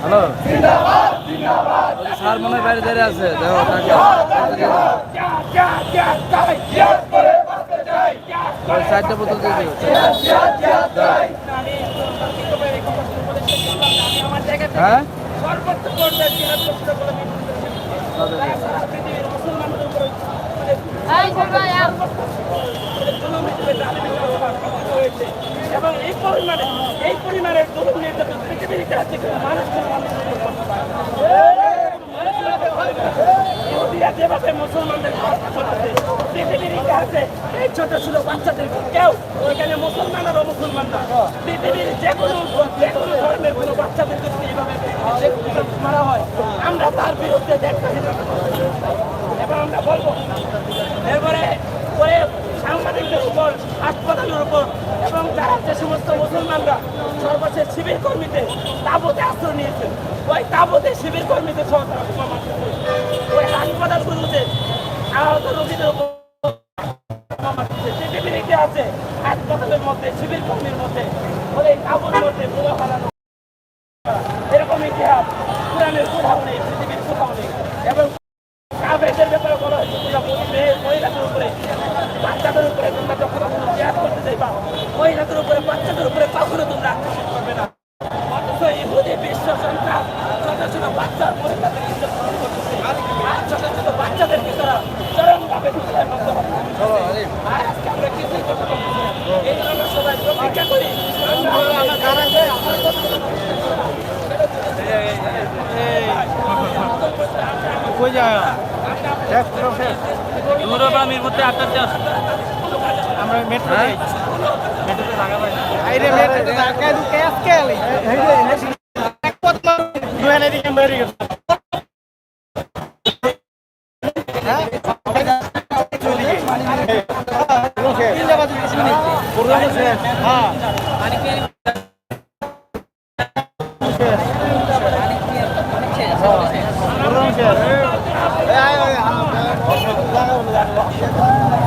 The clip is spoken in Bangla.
হ্যালো? স্যার মনে বাইরে দাঁড়িয়ে আছে। দেখো চারটে বোতল দিয়ে দিও হ্যাঁ পর্যায়ে জিহাদ করতে বলে তাছাড়া পৃথিবীর মুসলমানদের উপরে মানে জুলুম হিসেবে জালিমি ব্যবহার করা হয়েছে। এবং এই পরিমাণে এই পরিমাণের নির্যাতন পৃথিবীর ইতিহাসে কোনো মানুষ কোনো না। ইহুদিরা যেভাবে মুসলমানদের পৃথিবীর ইতিহাসে এই ছোট ছোট বাচ্চাদের কেউ এখানে মুসলমান আর মুসলমান না পৃথিবীর যে কোনো যে কোনো ধর্মের কোনো বাচ্চাদের মারা হয় আমরা তার বিরুদ্ধে দেখতে এবং আমরা বলব এরপরে পরে সাংবাদিকদের উপর, হাসপাতালের উপর এবং যারা যে সমস্ত মুসলমানরা সর্বশেষ শিবির কর্মীতে তাবতে আশ্রয় নিয়েছেন, ওই তাবতে শিবির কর্মীদের। ওই হাসপাতালগুলোতে আহত রোগীদের উপর। পৃথিবীর ইতিহাসে হাসপাতালের মধ্যে, শিবির কর্মীর মধ্যে, ওই তাবুর মধ্যে বোমা এরকম ইতিহাস কোথাও নেই পৃথিবীর কোথাও নেই এবং বাচ্চাদের উপরে তোমরা যখন জিহাদ করতে যাইবা মহিলাদের উপরে বাচ্চাদের উপরে কখনো তোমরা আক্রমণ করবে না। অথচ ইহুদি বিশ্ব সন্ত্রাস ছোট ছোট বাচ্চা মহিলাদের নির্যাতন করতেছে। আর ছোট ছোট বাচ্চাদেরকে তারা চরমভাবে আর আজকে আমরা কিছুই করতে পারছি এই জন্য আমরা সবাই প্রতিজ্ঞা করি কই যায় মির মধ্যে আটটাতে আসে আমরা মেট্রো হ্যাঁ? মেট্রোতে জায়গা পাই আইরে মেট্রোতে জায়গা দু ক্যাশ কেলি এক পথ দুয়ানে দিকে বেরি গেছে হ্যাঁ হ্যাঁ 来，我们来，来。